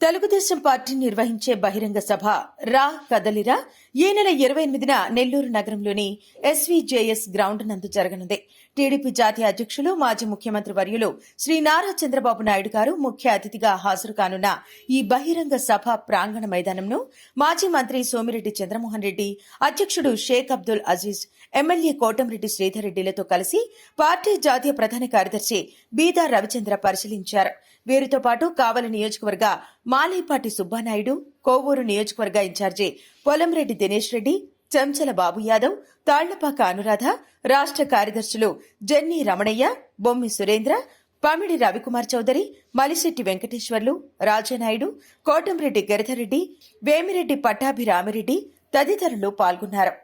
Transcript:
Telugu Desam party నిర్వహించే బహిరంగ సభ రా కదలిరా ఈ నెల ఇరవై ఎనిమిదిన నెల్లూరు నగరంలోని ఎస్వీజేఎస్ గ్రౌండ్ నందు జరగనుంది. టీడీపీ జాతీయ అధ్యక్షులు మాజీ ముఖ్యమంత్రి వర్యులు శ్రీ నారా చంద్రబాబు నాయుడు గారు ముఖ్య అతిథిగా హాజరు కానున్న ఈ బహిరంగ సభ ప్రాంగణ మైదానంను మాజీ మంత్రి సోమిరెడ్డి చంద్రమోహన్ రెడ్డి అధ్యక్షుడు షేక్ అబ్దుల్ అజీజ్ ఎమ్మెల్యే కోటంరెడ్డి శ్రీధర్ రెడ్డిలతో కలిసి పార్టీ జాతీయ ప్రధాన కార్యదర్శి బీదా రవిచంద్ర పరిశీలించారు. వీరితో పాటు కావలి నియోజకవర్గ మాలేపాటి సుబ్బానాయుడు కోవూరు నియోజకవర్గ ఇన్ఛార్జి పొలంరెడ్డి దినేష్ రెడ్డి చెంచల బాబు యాదవ్ తాళ్ళపాక అనురాధ రాష్ట్ర కార్యదర్శులు జెన్నీ రమణయ్య బొమ్మి సురేంద్ర పామిడి రవికుమార్ చౌదరి మలిశెట్టి వెంకటేశ్వర్లు రాజానాయుడు కోటంరెడ్డి గిరిధర్రెడ్డి వేమిరెడ్డి పట్టాభి రామిరెడ్డి తదితరులు పాల్గొన్నారు.